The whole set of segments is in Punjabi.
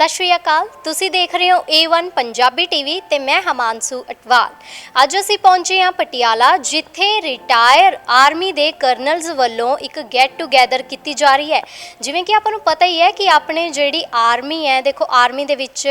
ਸਤਿ ਸ਼੍ਰੀ ਅਕਾਲ। ਤੁਸੀਂ ਦੇਖ ਰਹੇ ਹੋ A1 ਪੰਜਾਬੀ ਟੀਵੀ ਤੇ ਮੈਂ ਹਮਾਂਸੂ ਅਟਵਾਲ। ਅੱਜ ਅਸੀਂ ਪਹੁੰਚੇ ਹਾਂ ਪਟਿਆਲਾ, ਜਿੱਥੇ ਰਿਟਾਇਰ ਆਰਮੀ ਦੇ ਕਰਨਲਸ ਵੱਲੋਂ ਇੱਕ ਗੈਟ ਟੂਗੇਦਰ ਕੀਤੀ ਜਾ ਰਹੀ ਹੈ। ਜਿਵੇਂ ਕਿ ਆਪਾਂ ਨੂੰ ਪਤਾ ਹੀ ਹੈ ਕਿ ਆਪਣੇ ਜਿਹੜੀ ਆਰਮੀ ਹੈ, ਦੇਖੋ ਆਰਮੀ ਦੇ ਵਿੱਚ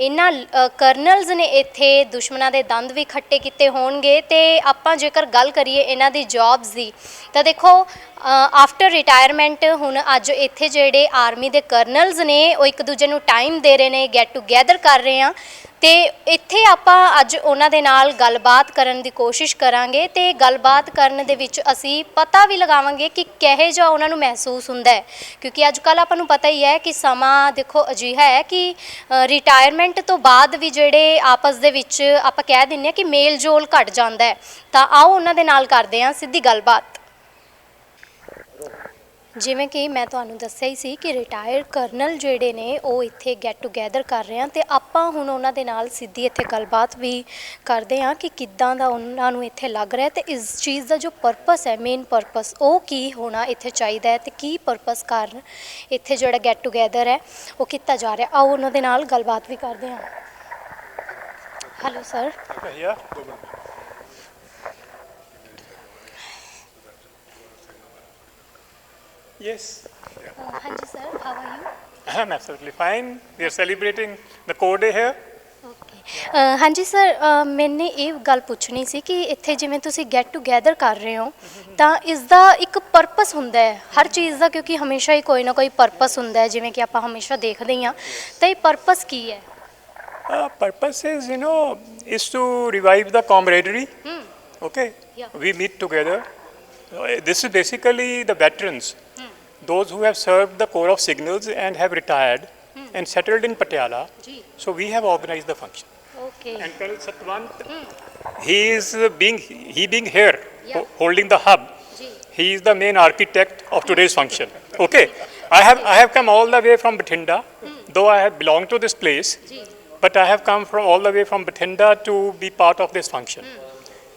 ਇਹਨਾਂ ਕਰਨਲਸ ਨੇ ਇੱਥੇ ਦੁਸ਼ਮਣਾਂ ਦੇ ਦੰਦ ਵੀ ਖੱਟੇ ਕੀਤੇ ਹੋਣਗੇ ਤੇ ਆਪਾਂ ਜੇਕਰ ਗੱਲ ਕਰੀਏ ਇਹਨਾਂ ਦੀ ਜੌਬਸ ਦੀ, ਤਾਂ ਦੇਖੋ ਆਫਟਰ ਰਿਟਾਇਰਮੈਂਟ ਹੁਣ ਅੱਜ ਇੱਥੇ ਜਿਹੜੇ ਆਰਮੀ ਦੇ ਕਰਨਲਸ ਨੇ, ਉਹ ਇੱਕ ਦੂਜੇ ਨੂੰ ਟਾਈਮ ਦੇ ਰਹੇ ਨੇ ਗੈਟ ਟੂਗੇਦਰ ਕਰ ਰਹੇ ਆ। ਤੇ ਇੱਥੇ ਆਪਾਂ ਅੱਜ ਉਹਨਾਂ ਦੇ ਨਾਲ ਗੱਲਬਾਤ ਕਰਨ ਦੀ ਕੋਸ਼ਿਸ਼ ਕਰਾਂਗੇ ਤੇ ਗੱਲਬਾਤ ਕਰਨ ਦੇ ਵਿੱਚ ਅਸੀਂ ਪਤਾ ਵੀ ਲਗਾਵਾਂਗੇ ਕਿ ਕਿਹੋ ਜਿਹਾ ਉਹਨਾਂ ਨੂੰ ਮਹਿਸੂਸ ਹੁੰਦਾ ਹੈ। ਕਿਉਂਕਿ ਅੱਜ ਕੱਲ ਆਪਾਂ ਨੂੰ ਪਤਾ ਹੀ ਹੈ ਕਿ ਸਮਾਂ ਦੇਖੋ ਅਜਿਹਾ ਹੈ ਕਿ ਰਿਟਾਇਰਮੈਂਟ ਤੋਂ ਬਾਅਦ ਵੀ ਜਿਹੜੇ ਆਪਸ ਦੇ ਵਿੱਚ ਆਪਾਂ ਕਹਿ ਦਿੰਨੇ ਆ ਕਿ ਮੇਲ ਜੋਲ ਘਟ ਜਾਂਦਾ ਹੈ। ਤਾਂ ਆਓ ਉਹਨਾਂ ਦੇ ਨਾਲ ਕਰਦੇ ਹਾਂ ਸਿੱਧੀ ਗੱਲਬਾਤ। ਜਿਵੇਂ ਕਿ ਮੈਂ ਤੁਹਾਨੂੰ ਦੱਸਿਆ ਹੀ ਸੀ ਕਿ ਰਿਟਾਇਰ ਕਰਨਲ ਜਿਹੜੇ ਨੇ ਉਹ ਇੱਥੇ ਗੈਟ ਟੂਗੇਦਰ ਕਰ ਰਹੇ ਆ ਤੇ ਆਪਾਂ ਹੁਣ ਉਹਨਾਂ ਦੇ ਨਾਲ ਸਿੱਧੀ ਇੱਥੇ ਗੱਲਬਾਤ ਵੀ ਕਰਦੇ ਆ ਕਿ ਕਿੱਦਾਂ ਦਾ ਉਹਨਾਂ ਨੂੰ ਇੱਥੇ ਲੱਗ ਰਿਹਾ ਤੇ ਇਸ ਚੀਜ਼ ਦਾ ਜੋ ਪਰਪਸ ਹੈ ਮੇਨ ਪਰਪਸ ਉਹ ਕੀ ਹੋਣਾ ਇੱਥੇ ਚਾਹੀਦਾ ਹੈ ਤੇ ਕੀ ਪਰਪਸ ਕਾਰਨ ਇੱਥੇ ਜਿਹੜਾ ਗੈਟ ਟੂਗੇਦਰ ਹੈ, ਉਹ ਕੀਤਾ ਜਾ ਰਿਹਾ। ਆਓ ਉਹਨਾਂ ਦੇ ਨਾਲ ਗੱਲਬਾਤ ਵੀ ਕਰਦੇ ਆ। Hello sir Yeah. Yes, ਹਾਂਜੀ sir how are you I'm absolutely fine. We are celebrating the core day here. Okay uh, ਹਾਂਜੀ ਸਰ ਅ, ਮੈਨੇ ਇਹ ਗੱਲ ਪੁੱਛਣੀ ਸੀ ਕਿ ਇੱਥੇ ਜਿਵੇਂ ਤੁਸੀਂ ਗੈਟ ਟੂਗੇਦਰ ਕਰ ਰਹੇ ਹੋ ਤਾਂ ਇਸ ਦਾ ਇੱਕ ਪਰਪਸ ਹੁੰਦਾ ਹੈ ਹਰ ਚੀਜ਼ ਦਾ ਕਿਉਂਕਿ ਹਮੇਸ਼ਾ ਹੀ ਕੋਈ ਨਾ ਕੋਈ ਪਰਪਸ ਹੁੰਦਾ ਹੈ ਜਿਵੇਂ ਕਿ ਆਪਾਂ ਹਮੇਸ਼ਾ ਦੇਖਦੇ ਹੀ ਹਾਂ ਤਾਂ ਇਹ ਪਰਪਸ ਕੀ ਹੈ Uh, purpose is, you know, is to revive the camaraderie. Okay. Yeah. We meet together. Uh, This is basically the veterans, those who have served the Corps of Signals and have retired hmm. and settled in Patiala. Gee. So we have organized the function. Okay. And Colonel Satwant, hmm. he is being he being here yeah. holding the hub. Gee. He is the main architect of today's function. Okay. I have I have come all the way from Bathinda, hmm. though I have belonged to this place, Gee. but I have come from all the way from Bathinda to be part of this function.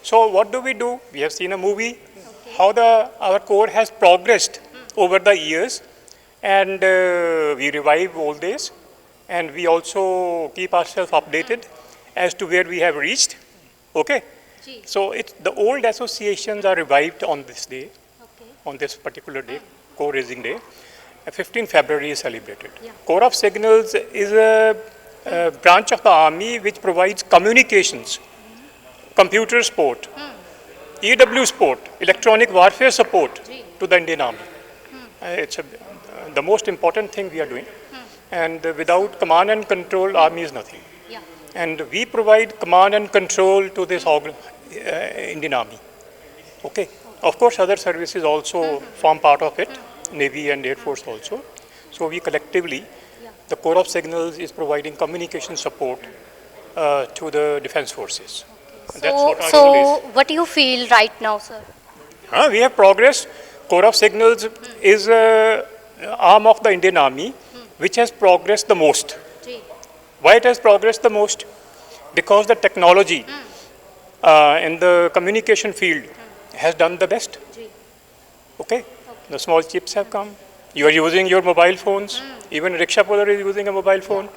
So what do we do? We have seen a movie, okay. how the our core has progressed over the years. And uh, we revive all this. And we also keep ourselves updated as to where we have reached. Okay? So the old associations are revived on this day, okay. on this particular day, co-raising day. Uh, 15 February is celebrated. Yeah. Corps of Signals is a, a, branch of the army which provides communications, mm. computer support, mm. EW support, electronic warfare support to the Indian army. Uh, it's a, the most important thing we are doing. And without command and control, army is nothing. Yeah. And we provide command and control to this organ, uh, Indian Army. Okay. Of course, other services also mm -hmm. form part of it, mm -hmm. Navy and Air Force also. So we collectively, yeah. the Corps of Signals is providing communication support uh, to the defense forces. Okay. So, That's what so what do you feel right now, sir? Uh, we have progressed Corps of Signals is a arm of the Indian Army which has progressed the most. Why it has progressed the most? Because the technology uh, in the communication field has done the best. Okay? The small chips have come. You are using your mobile phones. Even rickshaw puller is using a mobile phone.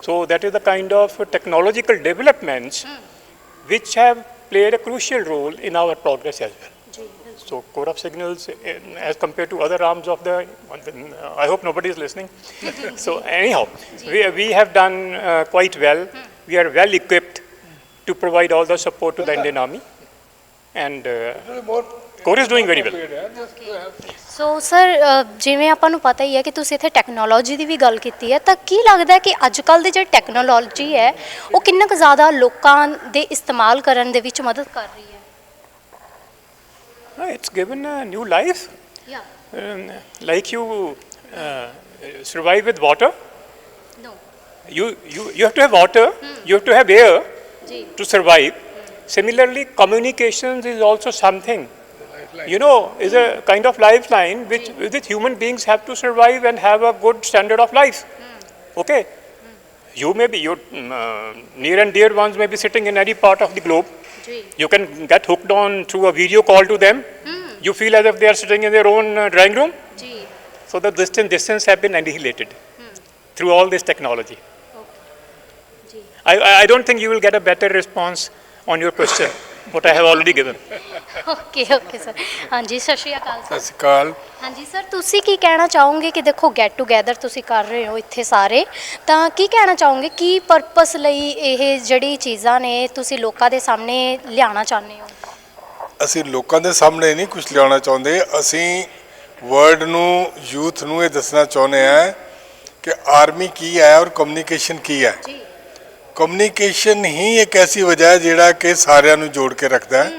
So that is the kind of technological developments which have played a crucial role in our progress as well. So of Signals, eh, as compared to other arms of the, I hope nobody is listening. so anyhow, we, we have done uh, quite well. We are well equipped to provide all the support to the Indian Army, and uh, Corps is doing very well. So sir ਜਿਵੇਂ ਆਪਾਂ ਨੂੰ ਪਤਾ ਹੀ ਹੈ ਕਿ ਤੁਸੀਂ ਇੱਥੇ ਟੈਕਨੋਲੋਜੀ ਦੀ ਵੀ ਗੱਲ ਕੀਤੀ ਹੈ ਤਾਂ ਕੀ ਲੱਗਦਾ ਹੈ ਕਿ ਅੱਜ ਕੱਲ ਦੀ ਜਿਹੜੀ ਟੈਕਨੋਲੋਜੀ ਹੈ ਉਹ ਕਿੰਨਾ ਕੁ ਜ਼ਿਆਦਾ ਲੋਕਾਂ ਦੇ ਇਸਤੇਮਾਲ ਕਰਨ ਦੇ ਵਿੱਚ ਮਦਦ ਕਰ ਰਹੀ ਹੈ Uh, Ah, it's given a new life. Yeah. Um, like you uh, survive with water. No. You, you, you have to have water, hmm. you have to have air Gee. to survive. Similarly, communications is also something. You know, is a kind of lifeline which, which human beings have to survive and have a good standard of life. Hmm. Okay? Hmm. You may be, your mm, uh, near and dear ones may be sitting in any part of the globe. You can get hooked on through a video call to them. Mm. You feel as if they are sitting in their own uh, drawing room. So the distance distance have been annihilated mm. through all this technology. Okay. I, I don't think you will get a better response on your question. What I have already given. Okay okay sir ਹਾਂਜੀ ਸਤਿ ਸ਼੍ਰੀ ਅਕਾਲ ਸਰ ਸਤਿ ਸ਼੍ਰੀ ਅਕਾਲ। ਹਾਂਜੀ ਸਰ ਤੁਸੀਂ ਕੀ ਕਹਿਣਾ ਚਾਹੋਗੇ ਕਿ ਦੇਖੋ ਗੈਟ ਟੂਗੇਦਰ ਤੁਸੀਂ ਕਰ ਰਹੇ ਹੋ ਇੱਥੇ ਸਾਰੇ? ਤਾਂ ਕੀ ਕਹਿਣਾ ਚਾਹੋਗੇ? ਕੀ ਪਰਪਸ ਲਈ ਇਹ ਜਿਹੜੀ ਚੀਜ਼ਾਂ ਨੇ ਤੁਸੀਂ ਲੋਕਾਂ ਦੇ ਸਾਹਮਣੇ ਲਿਆਉਣਾ ਚਾਹੁੰਦੇ ਹੋ? ਅਸੀਂ ਲੋਕਾਂ ਦੇ ਸਾਹਮਣੇ ਨਹੀਂ ਕੁਝ ਲਿਆਉਣਾ ਚਾਹੁੰਦੇ। ਅਸੀਂ ਵਰਲਡ ਨੂੰ ਯੂਥ ਨੂੰ ਇਹ ਦੱਸਣਾ ਚਾਹੁੰਦੇ ਆ ਕਿ ਆਰਮੀ ਕੀ ਹੈ ਔਰ ਕਮਿਊਨੀਕੇਸ਼ਨ ਕੀ ਹੈ। ਜੀ। ਕਮਿਊਨੀਕੇਸ਼ਨ ਹੀ ਇੱਕ ਐਸੀ ਵਜ੍ਹਾ ਹੈ ਜਿਹੜਾ ਕਿ ਸਾਰਿਆਂ ਨੂੰ ਜੋੜ ਕੇ ਰੱਖਦਾ ਹੈ।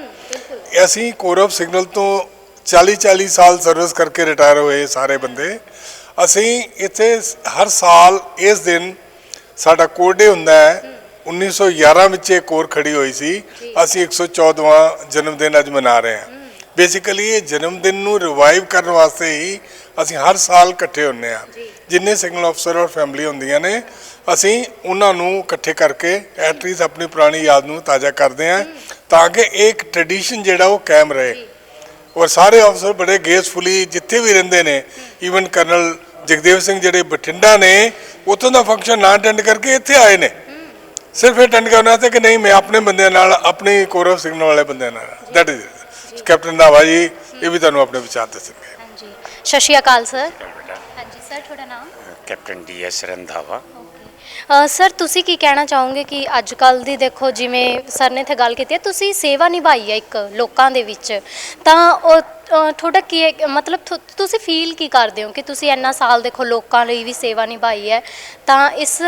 ਅਸੀਂ ਕੋਰਵ ਸਿਗਨਲ ਤੋਂ 40 40 ਸਾਲ ਸਰਵਿਸ ਕਰਕੇ ਰਿਟਾਇਰ ਹੋਏ ਸਾਰੇ ਬੰਦੇ। ਅਸੀਂ ਇੱਥੇ ਹਰ ਸਾਲ ਇਸ ਦਿਨ ਸਾਡਾ ਕੋਡੇ ਹੁੰਦਾ ਹੈ। 1911 ਵਿੱਚ ਇਹ ਕੋਰ ਖੜੀ ਹੋਈ ਸੀ। ਅਸੀਂ 114ਵਾਂ ਜਨਮ ਦਿਨ ਅੱਜ ਮਨਾ ਰਹੇ ਹਾਂ। ਬੇਸਿਕਲੀ ਇਹ ਜਨਮ ਦਿਨ ਨੂੰ ਰਿਵਾਈਵ ਕਰਨ ਵਾਸਤੇ ਹੀ ਅਸੀਂ ਹਰ ਸਾਲ ਇਕੱਠੇ ਹੁੰਨੇ ਆ ਜਿੰਨੇ ਸਿਗਨਲ ਅਫਸਰ ਔਰ ਫੈਮਿਲੀ ਹੁੰਦੀਆਂ ਨੇ ਅਸੀਂ ਉਹਨਾਂ ਨੂੰ ਇਕੱਠੇ ਕਰਕੇ ਐਟਲੀਸਟ ਆਪਣੀ ਪੁਰਾਣੀ ਯਾਦ ਨੂੰ ਤਾਜ਼ਾ ਕਰਦੇ ਆ ਤਾਂ ਕਿ ਇਹ ਇੱਕ ਟ੍ਰੈਡੀਸ਼ਨ ਜਿਹੜਾ ਉਹ ਕਾਇਮ ਰਹੇ। ਔਰ ਸਾਰੇ ਅਫਸਰ ਬੜੇ ਗੇਸਫੁਲੀ ਜਿੱਥੇ ਵੀ ਰਹਿੰਦੇ ਨੇ ਈਵਨ ਕਰਨਲ ਜਗਦੇਵ ਸਿੰਘ ਜਿਹੜੇ ਬਠਿੰਡਾ ਨੇ ਉੱਥੋਂ ਦਾ ਫੰਕਸ਼ਨ ਨਾ ਅਟੈਂਡ ਕਰਕੇ ਇੱਥੇ ਆਏ ਨੇ। ਸਿਰਫ ਅਟੈਂਡ ਕਰਨਾ ਤੇ ਕਿ ਨਹੀਂ ਮੈਂ ਆਪਣੇ ਬੰਦਿਆਂ ਨਾਲ ਆਪਣੀ ਕੋਰਵ ਸਿਗਨਲ ਵਾਲੇ ਬੰਦਿਆਂ ਨਾਲ ਦੈਟ ਇਜ਼ ਕੈਪਟਨ ਨਾਵਾ ਜੀ ਇਹ ਵੀ ਤੁਹਾਨੂੰ ਆਪਣੇ ਵਿਚਾਰ ਦੱਸਣਗੇ ਹਾਂਜੀ। ਸਤਿ ਸ਼੍ਰੀ ਅਕਾਲ ਸਰ ਹਾਂਜੀ ਸਰ ਤੁਹਾਡਾ ਨਾਮ? Captain D S Randhawa. Sir ਤੁਸੀਂ ਕੀ ਕਹਿਣਾ ਚਾਹੋਗੇ ਕਿ ਅੱਜ ਕੱਲ ਦੀ ਦੇਖੋ ਜਿਵੇਂ ਸਰ ਨੇ ਇੱਥੇ ਗੱਲ ਕੀਤੀ ਹੈ ਤੁਸੀਂ ਸੇਵਾ ਨਿਭਾਈ ਹੈ ਇੱਕ ਲੋਕਾਂ ਦੇ ਵਿੱਚ। ਤਾਂ ਉਹ ਅ, ਤੁਹਾਡਾ ਕੀ ਹੈ- ਮਤਲਬ ਤੁ- ਤੁਸੀਂ ਫੀਲ ਕੀ ਕਰਦੇ ਹੋ ਕਿ ਤੁਸੀਂ ਇੰਨਾ ਸਾਲ ਦੇਖੋ ਲੋਕਾਂ ਲਈ ਵੀ ਸੇਵਾ ਨਿਭਾਈ ਹੈ? ਤਾਂ ਇਸ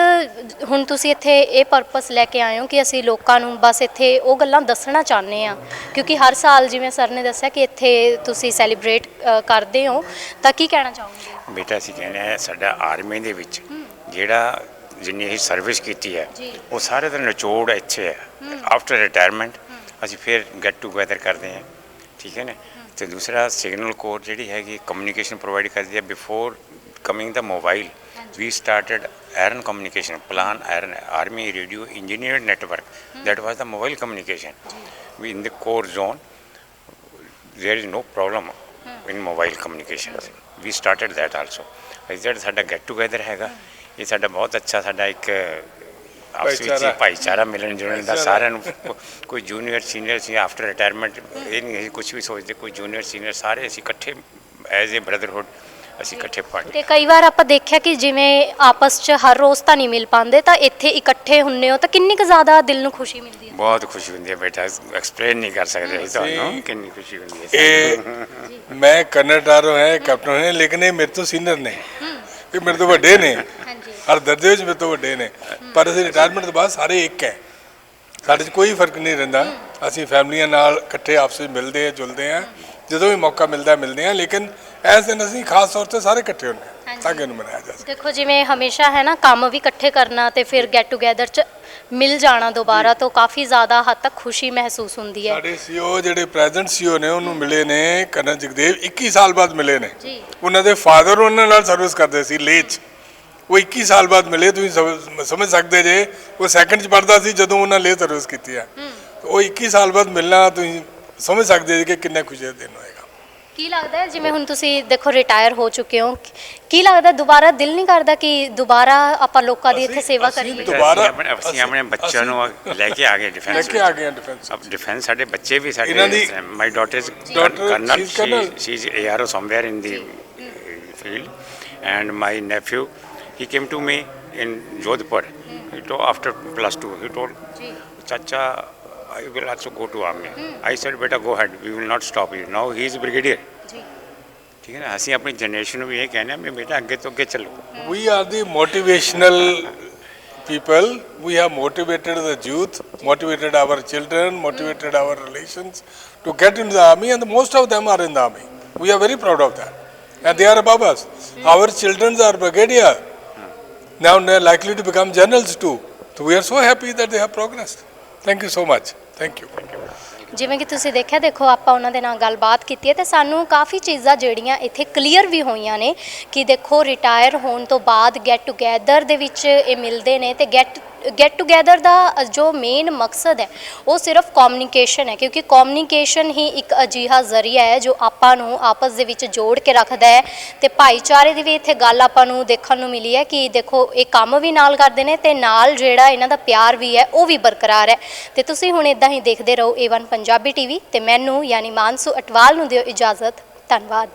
ਹੁਣ ਤੁਸੀਂ ਇੱਥੇ ਇਹ ਪਰਪਸ ਲੈ ਕੇ ਆਏ ਹੋ ਕਿ ਅਸੀਂ ਲੋਕਾਂ ਨੂੰ ਬਸ ਇੱਥੇ ਉਹ ਗੱਲਾਂ ਦੱਸਣਾ ਚਾਹੁੰਦੇ ਆ ਕਿਉਂਕਿ ਹਰ ਸਾਲ ਜਿਵੇਂ ਸਰ ਨੇ ਦੱਸਿਆ ਕਿ ਇੱਥੇ ਤੁਸੀਂ ਸੈਲੀਬ੍ਰੇਟ ਕਰਦੇ ਹੋ। ਤਾਂ ਕੀ ਕਹਿਣਾ ਚਾਹੋਗੇ? ਬੇਟਾ ਅਸੀਂ ਕਹਿੰਦੇ ਆ ਸਾਡਾ ਆਰਮੀ ਦੇ ਵਿੱਚ ਜਿਹੜਾ ਜਿੰਨੀ ਅਸੀਂ ਸਰਵਿਸ ਕੀਤੀ ਹੈ। ਉਹ ਸਾਰੇ ਦਾ ਨਿਚੋੜ ਇੱਥੇ ਹੈ ਆਫਟਰ ਰਿਟਾਇਰਮੈਂਟ ਅਸੀਂ ਫਿਰ ਗੈਟ ਟੂਗੇਦਰ ਕਰਦੇ ਹਾਂ ਠੀਕ ਹੈ ਨਾ ਤੇ ਦੂਸਰਾ ਸਿਗਨਲ ਕੋਰ ਜਿਹੜੀ ਹੈਗੀ ਕਮਿਊਨੀਕੇਸ਼ਨ ਪ੍ਰੋਵਾਈਡ ਕਰਦੀ ਹੈ before coming the mobile we started ARN communication plan ARN army radio engineered network that was the mobile communication we in the core zone there is no problem in mobile communications we started that also ਇਸ ਜਿਹੜਾ ਸਾਡਾ ਗੈਟ ਟੂਗੇਦਰ ਹੈਗਾ ਇਹ ਸਾਡਾ ਬਹੁਤ ਅੱਛਾ ਸਾਡਾ ਇੱਕ ਆਪਸ ਵਿੱਚ ਭਾਈਚਾਰਾ। ਭਾਈਚਾਰਾ ਮਿਲਣ ਜੁਲਣ ਦਾ। ਸਾਰਿਆਂ ਨੂੰ ਕੋਈ ਜੂਨੀਅਰ ਸੀਨੀਅਰ ਸੀ ਆਫਟਰ ਰਿਟਾਇਰਮੈਂਟ ਇਹ ਨਹੀਂ ਅਸੀਂ ਕੁਝ ਵੀ ਸੋਚਦੇ ਕੋਈ ਜੂਨੀਅਰ ਸੀਨੀਅਰ ਸਾਰੇ ਅਸੀਂ ਇਕੱਠੇ ਐਜ਼ ਅ ਬ੍ਰਦਰਹੁੱਡ ਅਸੀਂ ਇਕੱਠੇ ਪਾਰਟੀ ਤੇ ਕਈ ਵਾਰ ਆਪਾਂ ਦੇਖਿਆ ਕਿ ਜਿਵੇਂ ਆਪਸ 'ਚ ਹਰ ਰੋਜ਼ ਤਾਂ ਨਹੀਂ ਮਿਲ ਪਾਉਂਦੇ ਤਾਂ ਇੱਥੇ ਇਕੱਠੇ ਹੁੰਨੇ ਹੋ ਤਾਂ ਕਿੰਨੀ ਕੁ ਜ਼ਿਆਦਾ ਦਿਲ ਨੂੰ ਖੁਸ਼ੀ ਮਿਲਦੀ ਹੈ ਬਹੁਤ ਖੁਸ਼ੀ ਹੁੰਦੀ ਹੈ ਬੇਟਾ ਐਕਸਪਲੇਨ ਨਹੀਂ ਕਰ ਸਕਦੇ ਅਸੀਂ ਤੁਹਾਨੂੰ। ਕਿੰਨੀ ਖੁਸ਼ੀ ਹੁੰਦੀ ਹੈ ਇਹ ਮੈਂ ਕਰਨਟਾਰੋ ਹੈ ਕੈਪਟਨ ਹੈ ਲੇਕਿਨ ਇਹ ਮੇਰੇ ਤੋਂ ਸੀਨੀਅਰ ਨੇ ਇਹ ਮੇਰੇ ਤੋਂ ਵੱਡੇ ਨੇ ਹਰ ਦਰਜੇ ਵਿੱਚ ਮੇਰੇ ਤੋਂ ਵੱਡੇ ਨੇ। ਪਰ ਅਸੀਂ ਰਿਟਾਇਰਮੈਂਟ ਤੋਂ ਬਾਅਦ ਸਾਰੇ ਇੱਕ ਹੈ। ਸਾਡੇ 'ਚ ਕੋਈ ਫ਼ਰਕ ਨਹੀਂ ਰਹਿੰਦਾ। ਅਸੀਂ ਫੈਮਲੀਆਂ ਨਾਲ ਇਕੱਠੇ ਆਪਸ ਵਿੱਚ ਮਿਲਦੇ ਆ ਜੁਲਦੇ ਆ ਜਦੋਂ ਵੀ ਮੌਕਾ ਮਿਲਦਾ ਮਿਲਦੇ ਆ ਲੇਕਿਨ ਇਸ ਦਿਨ ਅਸੀਂ ਖਾਸ ਤੌਰ ਤੇ ਸਾਰੇ ਇਕੱਠੇ ਹੁੰਦੇ ਹਾਂ। ਤਾਂ ਕਿ ਇਹਨੂੰ ਮਨਾਇਆ ਜਾ ਸਕੇ ਦੇਖੋ ਜਿਵੇਂ ਹਮੇਸ਼ਾ ਹੈ ਨਾ ਕੰਮ ਵੀ ਇਕੱਠੇ ਕਰਨਾ ਤੇ ਫਿਰ ਗੈਟ ਟੂਗੇਦਰ 'ਚ ਮਿਲ ਜਾਣਾ ਦੁਬਾਰਾ ਤੋਂ ਕਾਫੀ ਜ਼ਿਆਦਾ ਹੱਦ ਤੱਕ ਖੁਸ਼ੀ ਮਹਿਸੂਸ ਹੁੰਦੀ ਹੈ। ਸਾਡੇ ਸੀਓ ਜਿਹੜੇ ਪ੍ਰੈਜ਼ੈਂਟ ਸੀਓ ਨੇ ਉਹਨੂੰ ਮਿਲੇ ਨੇ ਜਗਦੇਵ 21 ਸਾਲ ਬਾਅਦ ਮਿਲੇ ਨੇ। ਜੀ। ਉਹਨਾਂ ਦੇ ਫਾਦਰ ਉਹਨਾਂ ਨਾਲ ਸਰਵਿਸ ਕਰਦੇ ਸੀ ਲੇਚ ਉਹ 21 ਸਾਲ ਬਾਅਦ ਮਿਲੇ ਤੁਸੀਂ ਸਮਝ- ਸਕਦੇ ਜੇ ਉਹ ਸੈਕੰਡ ਚ ਪੜਦਾ ਸੀ ਜਦੋਂ ਉਹਨਾਂ ਲੇ ਸਰਵਿਸ ਕੀਤੀ ਆ। ਉਹ 21 ਸਾਲ ਬਾਅਦ ਮਿਲਣਾ ਤੁਸੀਂ ਸਮਝ ਸਕਦੇ ਜੇ ਕਿ ਕਿੰਨਾ ਖੁਸ਼ੀ ਦਾ ਦਿਨ ਹੋਏਗਾ ਕੀ ਲੱਗਦਾ ਹੈ ਜਿਵੇਂ ਹੁਣ ਤੁਸੀਂ ਦੇਖੋ ਰਿਟਾਇਰ ਹੋ ਚੁੱਕੇ ਹੋ ਕੀ ਲੱਗਦਾ ਦੁਬਾਰਾ ਦਿਲ ਨਹੀਂ ਕਰਦਾ ਕਿ ਦੁਬਾਰਾ ਆਪਾਂ ਲੋਕਾਂ ਦੀ ਇੱਥੇ ਸੇਵਾ ਕਰੀਏ? ਦੁਬਾਰਾ- ਅਸੀਂ ਆਪਣੇ ਅਸੀਂ ਆਪਣੇ ਬੱਚਿਆਂ ਨੂੰ ਲੈ ਕੇ ਆ ਗਏ ਲੈ ਡਿਫੈਂਸ ਕੇ ਆ ਗਏ ਡਿਫੈਂਸ ਅਬ ਡਿਫੈਂਸ ਸਾਡੇ ਬੱਚੇ ਵੀ ਸਾਡੇ ਇਹਨਾਂ ਦੀ- my daughter is colonel. She is ARO somewhere in the field. And my nephew He came to me in Jodhpur. He told, after plus two, he told, Chacha, I will also go to Army. Hmm. I said, "Better go ahead. We will not stop you. Now he is brigadier. ठीक है ना हंसी अपनी जनरेशन में ये कहना मैं बेटा आगे तो आगे चलो we are the motivational people. We have motivated the youth, motivated our children, motivated our relations to get into the army, and most of them are in the army. We are very proud of that. And they are above us. Hmm. Our children are brigadier. Now they are likely to become generals too so we are so happy that they have progressed thank you so much thank you ਜਿਵੇਂ ਕਿ ਤੁਸੀਂ ਦੇਖਿਆ ਦੇਖੋ ਆਪਾਂ ਉਹਨਾਂ ਦੇ ਨਾਲ ਗੱਲਬਾਤ ਕੀਤੀ ਹੈ ਤੇ ਸਾਨੂੰ ਕਾਫੀ ਚੀਜ਼ਾਂ ਜਿਹੜੀਆਂ ਇੱਥੇ ਕਲੀਅਰ ਵੀ ਹੋਈਆਂ ਨੇ ਕਿ ਦੇਖੋ ਰਿਟਾਇਰ ਹੋਣ ਤੋਂ ਬਾਅਦ ਗੈਟ ਟੂਗੇਦਰ ਦੇ ਵਿੱਚ ਇਹ ਮਿਲਦੇ ਨੇ ਤੇ ਗੈਟ ਗੈਟ ਟੂਗੇਦਰ ਦਾ ਜੋ ਮੇਨ ਮਕਸਦ ਹੈ, ਉਹ ਸਿਰਫ ਕਮਿਊਨੀਕੇਸ਼ਨ ਹੈ, ਕਿਉਂਕਿ ਕਮਿਊਨੀਕੇਸ਼ਨ ਹੀ ਇੱਕ ਅਜੀਹਾ ਜ਼ਰੀਆ ਹੈ ਜੋ ਆਪਾਂ ਨੂੰ ਆਪਸ ਦੇ ਵਿੱਚ ਜੋੜ ਕੇ ਰੱਖਦਾ ਹੈ ਤੇ ਭਾਈਚਾਰੇ ਦੀ ਵੀ ਇੱਥੇ ਗੱਲ ਆਪਾਂ ਨੂੰ ਦੇਖਣ ਨੂੰ ਮਿਲੀ ਹੈ ਕਿ ਦੇਖੋ, ਇਹ ਕੰਮ ਵੀ ਨਾਲ ਕਰਦੇ ਨੇ ਤੇ ਨਾਲ ਜਿਹੜਾ ਇਹਨਾਂ ਦਾ ਪਿਆਰ ਵੀ ਹੈ, ਉਹ ਵੀ ਬਰਕਰਾਰ ਹੈ। ਤੇ ਤੁਸੀਂ ਹੁਣ ਇਦਾਂ ਹੀ ਦੇਖਦੇ ਰਹੋ A1 ਪੰਜਾਬੀ ਟੀਵੀ ਤੇ ਮੈਨੂੰ ਯਾਨੀ ਮਾਨਸੂ ਅਟਵਾਲ ਨੂੰ ਦਿਓ ਇਜਾਜ਼ਤ। ਧੰਨਵਾਦ।